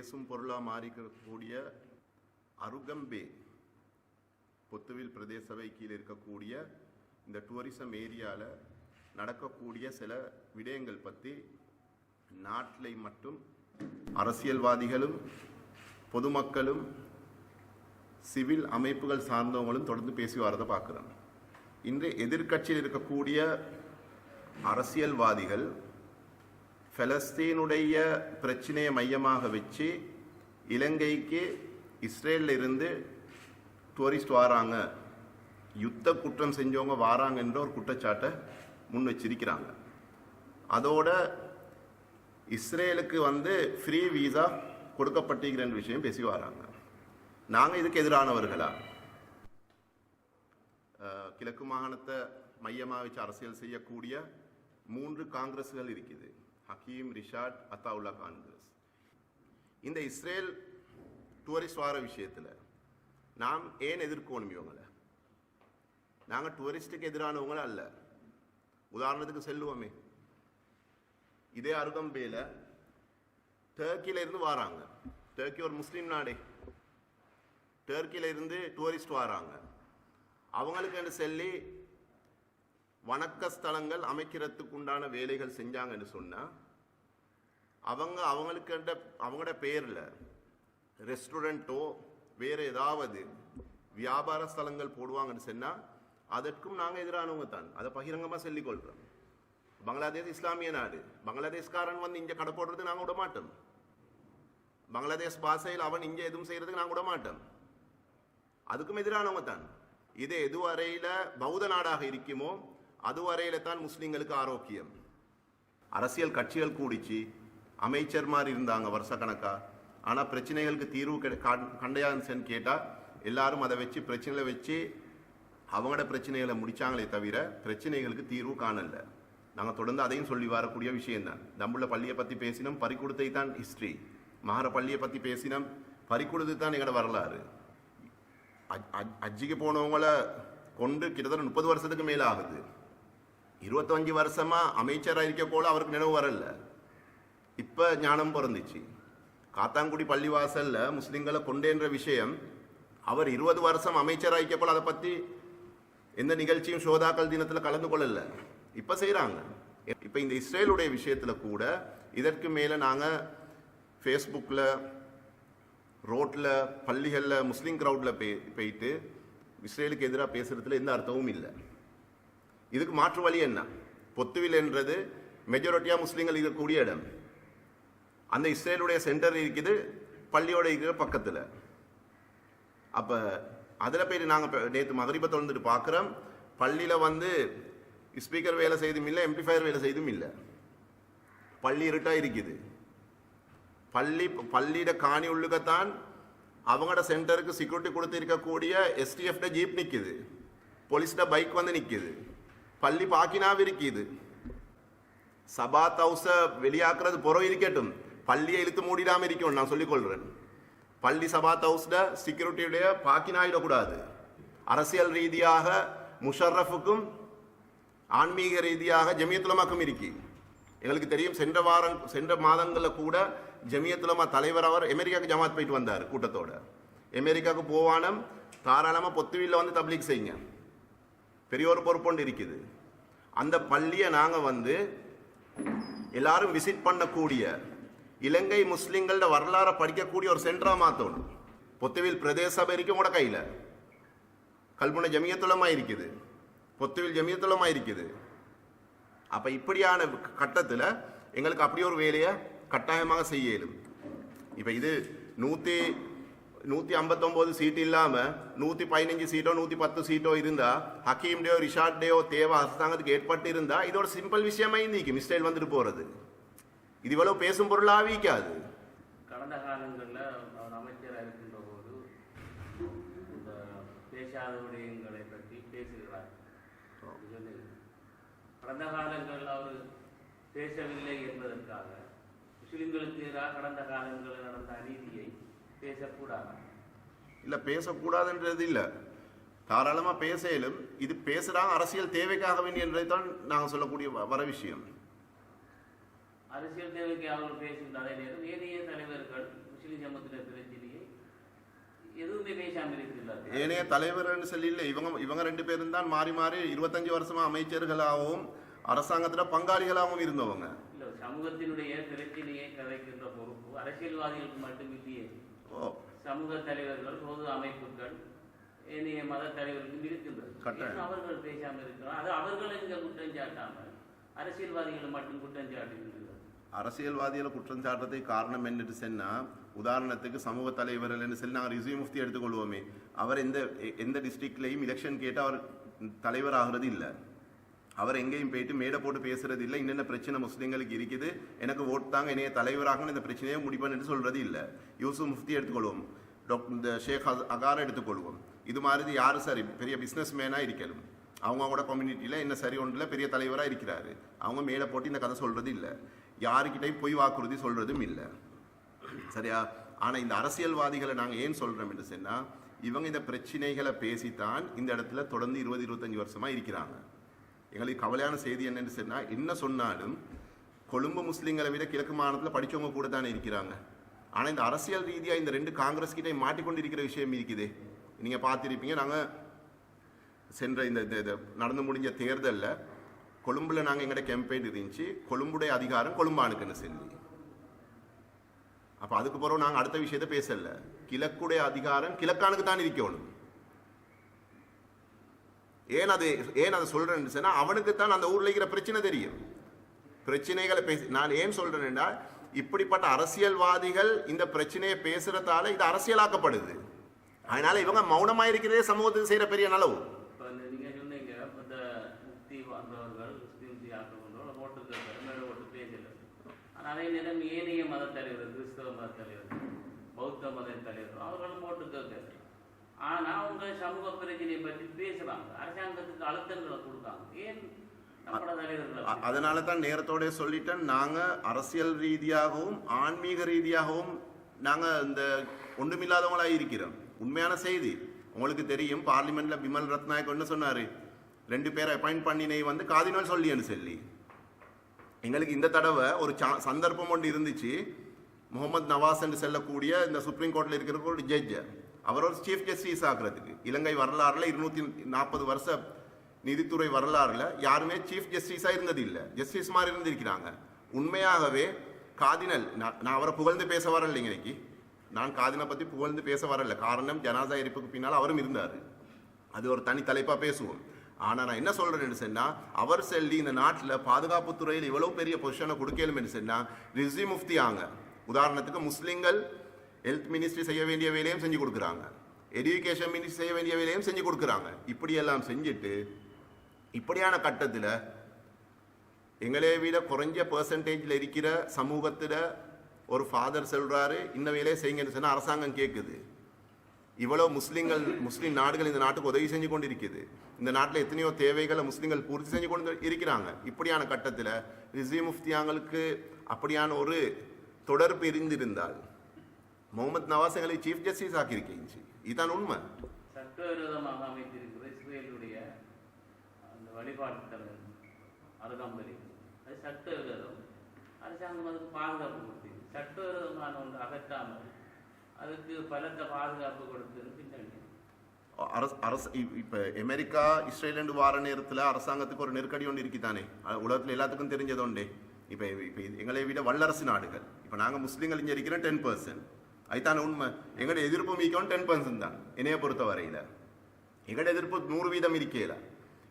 பேசும் பொருளாக மாறிக்கக்கூடிய அருகம்பே பொத்துவில் பிரதேச சபை இருக்கக்கூடிய இந்த டூரிசம் ஏரியாவில் நடக்கக்கூடிய சில விடயங்கள் பற்றி நாட்டில் மட்டும் அரசியல்வாதிகளும் பொதுமக்களும் சிவில் அமைப்புகள் சார்ந்தவங்களும் தொடர்ந்து பேசி வரதை பார்க்குறோம். இன்று எதிர்க்கட்சியில் இருக்கக்கூடிய அரசியல்வாதிகள் ஃபலஸ்தீனுடைய பிரச்சனையை மையமாக வச்சு இலங்கைக்கு இஸ்ரேலில் இருந்து டூரிஸ்ட் வாராங்க. யுத்த குற்றம் செஞ்சவங்க வாராங்கன்ற ஒரு குற்றச்சாட்டை முன் வச்சிருக்கிறாங்க. அதோட இஸ்ரேலுக்கு வந்து ஃப்ரீ வீசா கொடுக்கப்பட்டிருக்கிற விஷயம் பேசி வராங்க. நாங்கள் இதுக்கு எதிரானவர்களா? கிழக்கு மாகாணத்தை மையமாக வச்சு அரசியல் செய்யக்கூடிய மூன்று காங்கிரஸ்கள் இருக்குது. ஹக்கீம் ரிஷாட் அத்தாவுல்லா காங்கிரஸ் இந்த இஸ்ரேல் டூரிஸ்ட் வார விஷயத்தில் நாம் ஏன் எதிர்க்கணும் இவங்களை? நாங்கள் டூரிஸ்ட்டுக்கு எதிரானவங்கள அல்ல. உதாரணத்துக்கு செல்லுவோமே. இதே அருகம்பேல டர்க்கில இருந்து வராங்க. டர்க்கி ஒரு முஸ்லீம் நாடே. டர்க்கில இருந்து டூரிஸ்ட் வராங்க. அவங்களுக்கு என்று சொல்லி வணக்க ஸ்தலங்கள் அமைக்கிறதுக்கு உண்டான வேலைகள் செஞ்சாங்கன்னு சொன்னால் அவங்க அவங்களுக்கு அவங்களோட பேரில் ரெஸ்டாரண்ட்டோ வேறு ஏதாவது வியாபார ஸ்தலங்கள் போடுவாங்கன்னு சொன்னால் அதற்கும் நாங்கள் எதிரானவங்க தான். அதை பகிரங்கமாக சொல்லிக்கொள்கிறோம் பங்களாதேஷ் இஸ்லாமிய நாடு. பங்களாதேஷ்காரன் வந்து இங்கே கடை போடுறது நாங்கள் விட மாட்டோம். பங்களாதேஷ் பாஷையில் அவன் இங்கே எதுவும் செய்கிறதுக்கு நாங்கள் விட மாட்டோம். அதுக்கும் எதிரானவங்க தான். இது எதுவரையில் பௌத்த நாடாக இருக்குமோ அதுவரையில தான் முஸ்லீம்களுக்கு ஆரோக்கியம். அரசியல் கட்சிகள் கூடிச்சு அமைச்சர் மாதிரி இருந்தாங்க வருஷக்கணக்கா. ஆனால் பிரச்சனைகளுக்கு தீர்வு கண்டையான்னு கேட்டால் எல்லாரும் அதை வச்சு பிரச்சனைகளை வச்சு அவங்களோட பிரச்சனைகளை முடித்தாங்களே தவிர பிரச்சனைகளுக்கு தீர்வு காணல. நாங்கள் தொடர்ந்து அதையும் சொல்லி வரக்கூடிய விஷயம்தான். நம்மள பள்ளியை பற்றி பேசினோம் பறிக்கொடுத்தை தான் ஹிஸ்ட்ரி மகார பள்ளியை பற்றி பேசினோம் பறிக்கொடுத்து தான் எங்களோட வரலாறு. அஜ்- அஜ்- அஜ்ஜிக்கு போனவங்கள கொண்டு கிட்டத்தட்ட முப்பது வருஷத்துக்கு மேலே ஆகுது இருபத்தஞ்சு வருஷமாக அமைச்சராக இருக்க கூட அவருக்கு நினைவு வரல. இப்போ ஞானம் பிறந்துச்சு காத்தாங்குடி பள்ளிவாசலில் முஸ்லீம்களை கொண்டேன்ற விஷயம் அவர் இருபது வருஷம் அமைச்சராக இருக்க போல அதை பற்றி எந்த நிகழ்ச்சியும் சோதாக்கள் தினத்தில் கலந்து கொள்ளலை. இப்போ செய்கிறாங்க இப்போ இந்த இஸ்ரேலுடைய விஷயத்தில் கூட இதற்கு மேலே நாங்கள் ஃபேஸ்புக்கில் ரோட்டில் பள்ளிகளில் முஸ்லீம் க்ரௌடில் போய் போயிட்டு இஸ்ரேலுக்கு எதிராக பேசுகிறதுல எந்த அர்த்தமும் இல்லை. இதுக்கு மாற்று வழி என்ன? பொத்துவில் என்றது மெஜாரிட்டியாக முஸ்லீம்கள் இருக்கக்கூடிய இடம். அந்த இஸ்ரேலுடைய சென்டர் இருக்குது பள்ளியோட இருக்கிற பக்கத்தில். அப்போ அதில் போய் நாங்கள் நேற்று மதுரைப்பை தொடர்ந்துட்டு பார்க்குறோம் பள்ளியில் வந்து ஸ்பீக்கர் வேலை செய்தும் இல்லை எம்பிஃபயர் வேலை செய்தும் இல்லை. பள்ளி இருட்டாக இருக்குது. பள்ளி பள்ளியிட காணி உள்ளுக்கத்தான் அவங்களோட சென்டருக்கு செக்யூரிட்டி கொடுத்து இருக்கக்கூடிய எஸ்டிஎஃப்ட ஜீப் நிற்கிது போலீஸ்ட பைக் வந்து நிற்கிது பள்ளி பாக்கினாவே இருக்குது சபாத் ஹவுஸை வெளியாக்குறது புறம் இருக்கட்டும் பள்ளியை இழுத்து மூடிடாம இருக்கணும் நான் சொல்லிக்கொள்கிறேன் பள்ளி சபாத் ஹவுஸ்ல செக்யூரிட்டியுடைய பாக்கினாயிடக்கூடாது அரசியல் ரீதியாக முஷர்ரஃபுக்கும் ஆன்மீக ரீதியாக ஜமியத்துலமாக்கும் இருக்கு எங்களுக்கு தெரியும் சென்ற வாரம் சென்ற மாதங்களில் கூட ஜமியத்துலமா தலைவர் அவர் அமெரிக்காவுக்கு ஜமாத் போயிட்டு வந்தார் கூட்டத்தோட அமெரிக்காவுக்கு போவானம் தாராளமாக பொத்துவில்ல வந்து தப்லீக் செய்யுங்க பெரிய ஒரு பொறுப்பொண்டு இருக்குது. அந்த பள்ளியை நாங்கள் வந்து எல்லாரும் விசிட் பண்ணக்கூடிய இலங்கை முஸ்லிம்களோட வரலாறை படிக்கக்கூடிய ஒரு சென்டரா மாற்றணும் பொத்துவில் பிரதேச சபை இருக்கும் கூட கையில். கல்முனை ஜமியத்துலமா இருக்குது. பொத்துவில் ஜமியத்துலமா இருக்குது. அப்ப இப்படியான கட்டத்தில் எங்களுக்கு அப்படி ஒரு வேலையை கட்டாயமாக செய்யலும் இப்போ இது நூற்றி நூற்றி ஐம்பத்தொம்போது சீட் இல்லாமல் நூற்றி பதினஞ்சு சீட்டோ நூற்றி பத்து சீட்டோ இருந்தால் ஹக்கீம் டேயோ தேவை அரசாங்கத்துக்கு ஏற்பட்டு இருந்தால் இதோட சிம்பிள் விஷயமா இருந்திக்கு மிஸ்டேல் வந்துட்டு போகிறது இது இவ்வளவு பேசும் பொருள் ஆவிக்காது. கடந்த காலங்களில் அவர் அமைச்சராக இருக்கின்ற போது இந்த பேசாத விடயங்களை பற்றி பேசுகிறார். கடந்த காலங்களில் அவர் பேசவில்லை என்பதற்காக முஸ்லிம்களுக்கு எதிராக கடந்த காலங்களில் நடந்த அநீதியை பேசக்கூடாது. இல்லை பேசக்கூடாதுன்றது இல்லை. தாராளமாக பேசலும் இது பேசுகிறாங்க அரசியல் தேவைக்காக வேண்டியதை தான் நாங்கள் சொல்லக்கூடிய வர விஷயம். அரசியல் தேவைக்கு அவர்கள் பேசுகின்ற அதே நேரம் ஏனைய தலைவர்கள் முஸ்லிம் ஜமத்தின பிரச்சனையை எதுவுமே பேசாமல் இருக்கிறார்கள்? ஏனைய தலைவர்னு சொல்லி இல்லை இவங்க இவங்க ரெண்டு பேரும் தான் மாறி மாறி இருபத்தஞ்சு வருஷமா அமைச்சர்களாகவும் அரசாங்கத்துல பங்காளிகளாகவும் இருந்தவங்க. இல்ல சமூகத்தினுடைய பிரச்சனையை கதைக்கின்ற பொறுப்பு அரசியல்வாதிகளுக்கு மட்டும் இல்லையே சமூக தலைவர்கள் பொது அமைப்புகள் ஏனைய மத தலைவர்களுக்கும் இருக்கின்றது. அவர்கள் பேசாமல் இருக்கிறோம் அது அவர்கள் இங்க குற்றம் சாட்டாமல் அரசியல்வாதிகளை மட்டும் குற்றம் சாட்டுகின்றனர். அரசியல்வாதிகளை குற்றம் சாட்டுறதுக்கு காரணம் என்னட்டு சொன்னா உதாரணத்துக்கு சமூக தலைவர்கள்னு சொல்லி நாங்கள் ரிசீவ் முஃப்தி எடுத்துக்கொள்வோமே. அவர் எந்த எந்த டிஸ்ட்ரிக்ட்லையும் எலெக்ஷன் கேட்டு அவர் தலைவர் ஆகிறது இல்லை அவர் எங்கேயும் போயிட்டு மேடை போட்டு பேசுறது இல்லை. என்னென்ன பிரச்சனை முஸ்லீம்களுக்கு இருக்குது? எனக்கு ஓட் தாங்க என்னைய தலைவராக இந்த பிரச்சனையை முடிப்பேன்னு சொல்றது இல்லை. யூசுப் முஃப்தி எடுத்துக்கொள்வோம். டாக்டர் இந்த ஷேக் அஸ்- அகாரை எடுத்துக்கொள்வோம். இது மாதிரி யார் சரி? பெரிய பிஸ்னஸ் மேனாக இருக்கலும் அவங்க கூட கம்யூனிட்டியில் என்ன சரி ஒன்றில் பெரிய தலைவராக இருக்கிறாரு. அவங்க மேலே போட்டு இந்த கதை சொல்கிறது இல்லை. யாருக்கிட்டையும் பொய் வாக்குறுதி சொல்கிறதும் இல்லை. சரியா? ஆனால் இந்த அரசியல்வாதிகளை நாங்கள் ஏன் சொல்கிறோம் என்று சொன்னால் இவங்க இந்த பிரச்சனைகளை பேசித்தான் இந்த இடத்துல தொடர்ந்து இருபது இருபத்தஞ்சி வருஷமாக இருக்கிறாங்க. எங்களுக்கு கவலையான செய்தி என்னென்னு சொன்னால் என்ன சொன்னாலும் கொழும்பு முஸ்லீம்களை விட கிழக்கு மாநிலத்தில் படித்தவங்க கூட தானே இருக்கிறாங்க. ஆனால் இந்த அரசியல் ரீதியாக இந்த ரெண்டு காங்கிரஸ் கிட்டே மாட்டிக்கொண்டு இருக்கிற விஷயம் இருக்குது. நீங்கள் பார்த்துருப்பீங்க நாங்கள் சென்ற இந்த இந்த- நடந்து முடிஞ்ச தேர்தலில் கொழும்பில் நாங்கள் எங்கள்கிட்ட கேம்பெயின் இருந்துச்சு. கொழும்புடைய அதிகாரம் கொழும்பானுக்குன்னு சொல்லி. அப்போ அதுக்கு பிறகு நாங்கள் அடுத்த விஷயத்த பேசலை. கிழக்குடைய அதிகாரம் கிழக்கானுக்கு தான் இருக்கணும். ஏன் அது ஏன் அதை சொல்கிறேன்னு சொன்னால் அவனுக்கு தான் அந்த ஊரில் இருக்கிற பிரச்சனை தெரியும். பிரச்சனைகளை பேசி நான் ஏன் சொல்கிறேன்னா இப்படிப்பட்ட அரசியல்வாதிகள் இந்த பிரச்சனையை பேசுகிறதால இது அரசியலாக்கப்படுது. அதனால இவங்க மௌனமாக இருக்கிறதே சமூகத்துக்கு செய்கிற பெரிய நலவு. நீங்கள் சொன்னீங்க ஓட்டு ஓட்டு அதே நேரம் ஏனைய மத தலைவர் கிறிஸ்தவ மத தலைவர் பௌத்த மத தலைவர் அவர்களும் ஓட்டு கேட்கல ஆனால் அவங்க சமூக பிரச்சனையை பற்றி பேசுகிறாங்க அரசாங்கத்துக்கு அழுத்தங்களை கொடுக்காங்க ஏன் அதனால தான் நேரத்தோட சொல்லிட்டேன். நாங்க அரசியல் ரீதியாகவும் ஆன்மீக ரீதியாகவும் நாங்க இந்த ஒன்றுமில்லாதவங்களா இருக்கிறோம். உண்மையான செய்தி. உங்களுக்கு தெரியும் பார்லிமெண்ட்ல பிமல் ரத்நாயக் என்ன சொன்னாரு. ரெண்டு பேரை அப்பாயிண்ட் பண்ணினை வந்து காதினால் சொல்லியன்னு சொல்லி எங்களுக்கு இந்த தடவை ஒரு சா- சந்தர்ப்பம் ஒன்று இருந்துச்சு. முகமது நவாஸ் என்று செல்லக்கூடிய இந்த சுப்ரீம் கோர்ட்டில் இருக்கிற ஒரு ஜட்ஜ் அவர் ஒரு சீஃப் ஜஸ்டிஸ் ஆகிறதுக்கு இலங்கை வரலாறுல இருநூத்தி நாற்பது வருஷ நீதித்துறை வரலாறுல யாருமே சீஃப் ஜஸ்டிஸாக இருந்தது இல்லை ஜஸ்டிஸ் மாதிரி இருந்திருக்கிறாங்க. உண்மையாகவே காதினல் நான் நான் அவரை புகழ்ந்து பேச வரல இன்னைக்கு. நான் காதினை பற்றி புகழ்ந்து பேச வரல. காரணம் ஜனாதா எரிப்புக்கு பின்னால் அவரும் இருந்தார். அது ஒரு தனி தலைப்பா பேசுவோம். ஆனால் நான் என்ன சொல்றேன்னு சொன்னா அவர் செல்லி இந்த நாட்டில் பாதுகாப்பு துறையில் இவ்வளவு பெரிய பொசிஷனை கொடுக்கலும் சொன்னா ரிசி முஃப்தி ஆங்க. உதாரணத்துக்கு முஸ்லிம்கள் ஹெல்த் மினிஸ்ட்ரி செய்ய வேண்டிய வேலையும் செஞ்சு கொடுக்குறாங்க. எஜுகேஷன் மினிஸ்ட்ரி செய்ய வேண்டிய வேலையும் செஞ்சு கொடுக்குறாங்க. இப்படியெல்லாம் செஞ்சுட்டு இப்படியான கட்டத்தில் எங்களே விட குறைஞ்ச பெர்சன்டேஜில் இருக்கிற சமூகத்தில் ஒரு ஃபாதர் சொல்கிறாரு இந்த வேலையை செய்யுங்கன்னு சொன்னால் அரசாங்கம் கேட்குது இவ்வளோ முஸ்லீம்கள் முஸ்லீம் நாடுகள் இந்த நாட்டுக்கு உதவி செஞ்சு கொண்டு இருக்குது இந்த நாட்டில் எத்தனையோ தேவைகளை முஸ்லீம்கள் பூர்த்தி செஞ்சு கொண்டு இருக்கிறாங்க. இப்படியான கட்டத்தில் ரிசி முஃப்தியாங்களுக்கு அப்படியான ஒரு தொடர்பு இருந்திருந்தால் முகமது நவாஸ் எங்களை சீஃப் ஜஸ்டிஸ் ஆக்கியிருக்கீங்க இதுதான் உண்மை. சட்டவிரோதமாக அமைத்திருக்கிற இஸ்ரேலுடைய அந்த வழிபாட்டு தலம் அருகாம்பரி அது சட்டவிரோதம். அரசாங்கம் அதுக்கு பாதுகாப்பு கொடுத்தது. சட்டவிரோதமான ஒன்று அகற்றாமல் அதுக்கு பலத்த பாதுகாப்பு கொடுத்தது பின்னணி அரசு அரசு இப்ப அமெரிக்கா இஸ்ரேல் வார நேரத்துல அரசாங்கத்துக்கு ஒரு நெருக்கடி ஒன்று இருக்குதானே? உலகத்துல எல்லாத்துக்கும் தெரிஞ்சது உண்டே. இப்ப இப்ப எங்களை விட வல்லரசு நாடுகள். இப்ப நாங்க முஸ்லீம்கள் இங்க இருக்கிற டென் பர்சன்ட் அதுதான உண்மை. எங்களோட எதிர்ப்பு மீக்கவும் டென் பர்சன்ட் தான் என்னைய பொறுத்த வரையில் எங்களோட எதிர்ப்பு நூறு வீதம் இருக்கல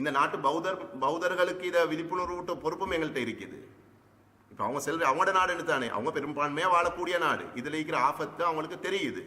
இந்த நாட்டு பௌத்தர் பௌத்தர்களுக்கு இதை விழிப்புணர்வு பொறுப்பும் எங்கள்கிட்ட இருக்குது. இப்போ அவங்க செல்ற அவங்களோட நாடுன்னு தானே அவங்க பெரும்பான்மையாக வாழக்கூடிய நாடு. இதில் இருக்கிற ஆபத்து அவங்களுக்கு தெரியுது.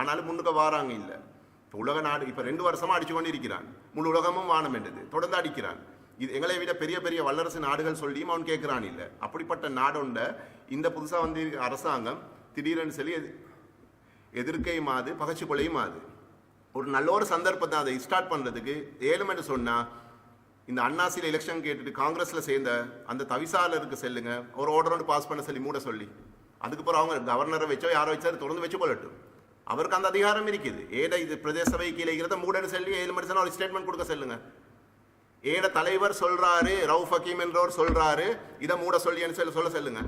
ஆனாலும் முன்னுக்கு வாராங்க இல்லை. இப்போ உலக நாடு இப்போ ரெண்டு வருஷமாக அடிச்சு கொண்டு இருக்கிறான். முழு உலகமும் வானம் என்றது. தொடர்ந்து அடிக்கிறான். இது எங்களை விட பெரிய பெரிய வல்லரசு நாடுகள் சொல்லியும் அவன் கேட்குறான் இல்லை. அப்படிப்பட்ட நாடொண்ட இந்த புதுசாக வந்து இருக்கிற அரசாங்கம் திடீரென்னு சொல்லி எதிர்க்கையும் அது மாது பகச்சு கொலையும் ஒரு நல்ல ஒரு சந்தர்ப்பத்தை அதை ஸ்டார்ட் பண்ணுறதுக்கு ஏழுமென்று சொன்னால் இந்த அண்ணாசியில் எலெக்ஷன் கேட்டுட்டு காங்கிரஸில் சேர்ந்த அந்த தவிசாளருக்கு செல்லுங்க. ஒரு ஆர்டர் பாஸ் பண்ண சொல்லி மூட சொல்லி. அதுக்கப்புறம் அவங்க கவர்னரை வச்சோ யாரோ வச்சோ தொடர்ந்து வச்சு கொள்ளட்டும். அவருக்கு அந்த அதிகாரம் இருக்குது. ஏட இது பிரதேச சபை கீழே இருக்கிறத மூடன்னு சொல்லி ஏழு மணி ஒரு ஸ்டேட்மெண்ட் கொடுக்க சொல்லுங்க. ஏட தலைவர் சொல்றாரு ரவுஃப் ஹக்கீம் என்றவர் சொல்றாரு இதை மூட சொல்லின்னு சொல்ல சொல்ல சொல்லுங்க.